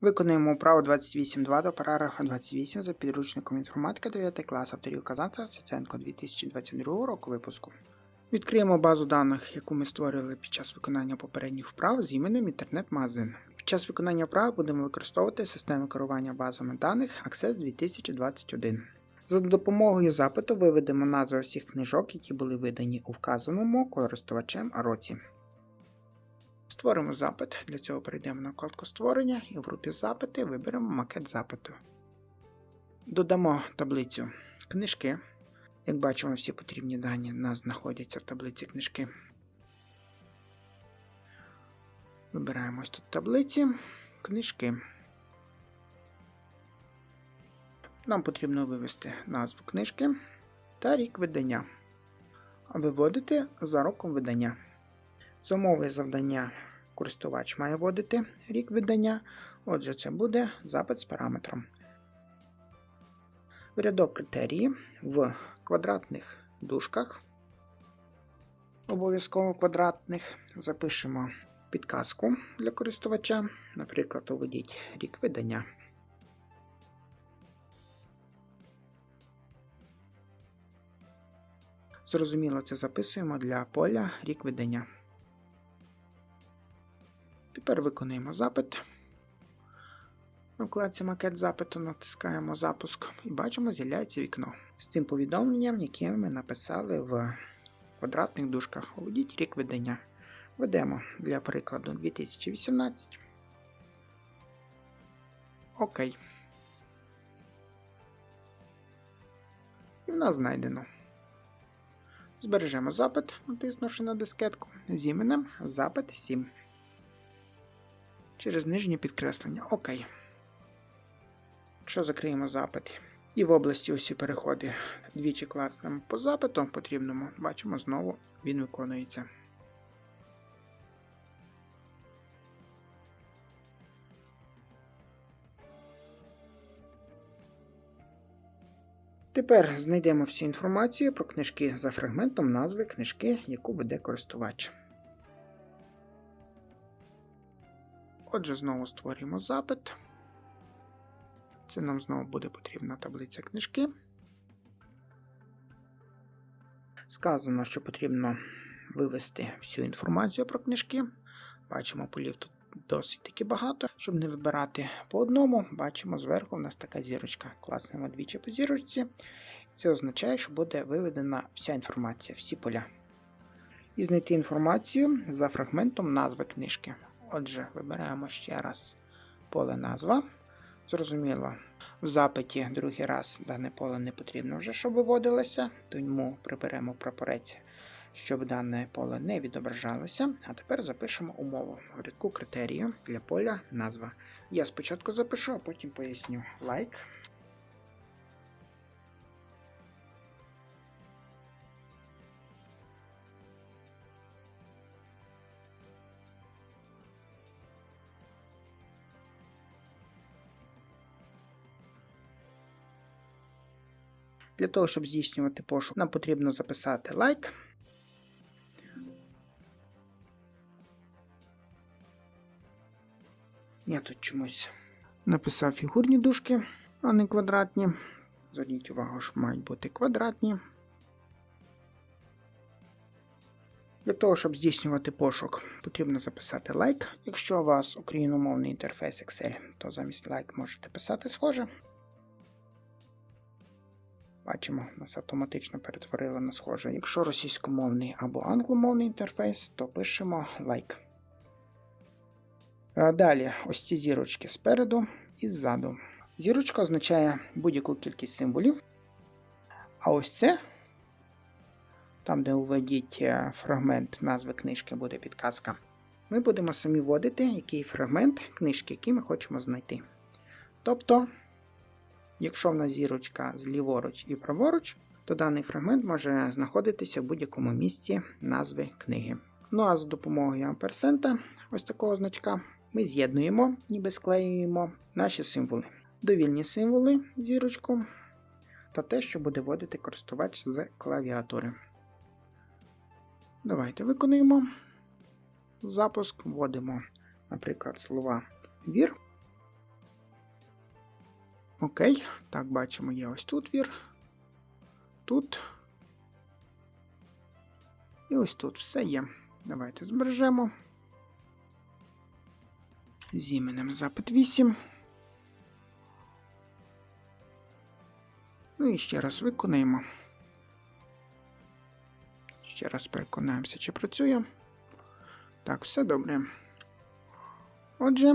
Виконуємо вправу 28.2 до параграфа 28 за підручником інформатика 9 клас авторів Казанця Сиценко 2022 року випуску. Відкриємо базу даних, яку ми створили під час виконання попередніх вправ з іменем інтернет-магазин. Під час виконання вправ будемо використовувати систему керування базами даних Access 2021. За допомогою запиту виведемо назви всіх книжок, які були видані у вказаному користувачем році. Створимо запит. Для цього перейдемо на вкладку створення і в групі запити виберемо макет запиту. Додамо таблицю книжки. Як бачимо, всі потрібні дані у нас знаходяться в таблиці книжки. Вибираємо ось тут таблиці, книжки. Нам потрібно вивести назву книжки та рік видання, а виводити за роком видання. За умови завдання користувач має вводити рік видання, отже, це буде запит з параметром. В рядок критерії в квадратних дужках, обов'язково квадратних, запишемо підказку для користувача, наприклад, уведіть рік видання. Зрозуміло, це записуємо для поля рік видання. Тепер виконуємо запит. У вкладці макет запиту натискаємо запуск і бачимо, з'являється вікно з тим повідомленням, яке ми написали в квадратних дужках. Введіть рік видання. Ведемо для прикладу 2018. Окей. І в нас знайдено. Збережемо запит, натиснувши на дискетку з іменем запит 7 через нижнє підкреслення. Окей. Якщо закриємо запит і в області усі переходи двічі класнемо по запиту потрібному, бачимо, знову він виконується. Тепер знайдемо всю інформацію про книжки за фрагментом назви книжки, яку веде користувач. Отже, знову створюємо запит. Це нам знову буде потрібна таблиця книжки. Сказано, що потрібно вивести всю інформацію про книжки. Бачимо, полів тут досить таки багато. Щоб не вибирати по одному, бачимо зверху у нас така зірочка. Класнемо двічі по зірочці. Це означає, що буде виведена вся інформація, всі поля. І знайти інформацію за фрагментом назви книжки. Отже, вибираємо ще раз поле назва. Зрозуміло, в запиті другий раз дане поле не потрібно вже, щоб виводилося, тому приберемо прапорець, щоб дане поле не відображалося. А тепер запишемо умову в рядку критерію для поля назва. Я спочатку запишу, а потім поясню лайк. Для того, щоб здійснювати пошук, нам потрібно записати лайк. Я тут чомусь написав фігурні дужки, а не квадратні. Зверніть увагу, що мають бути квадратні. Для того, щоб здійснювати пошук, потрібно записати лайк. Якщо у вас україномовний інтерфейс Excel, то замість лайк можете писати схоже. Бачимо, нас автоматично перетворило на схоже. Якщо російськомовний або англомовний інтерфейс, то пишемо. Like. Далі ось ці зірочки спереду і ззаду. Зірочка означає будь-яку кількість символів. А ось це, там, де уведіть е, фрагмент назви книжки, буде підказка. Ми будемо самі вводити, який фрагмент книжки, який ми хочемо знайти. Тобто. Якщо в нас зірочка зліворуч і праворуч, то даний фрагмент може знаходитися в будь-якому місці назви книги. Ну а за допомогою амперсента, ось такого значка, ми з'єднуємо, ніби склеюємо наші символи. Довільні символи, зірочку та те, що буде вводити користувач з клавіатури. Давайте виконуємо запуск, вводимо, наприклад, слова вір. Окей, так, бачимо, є ось тут вір. Тут. І ось тут все є. Давайте збережемо. Зіменем запит 8. Ну і ще раз виконаємо. Ще раз переконаємося, чи працює. Так, все добре. Отже,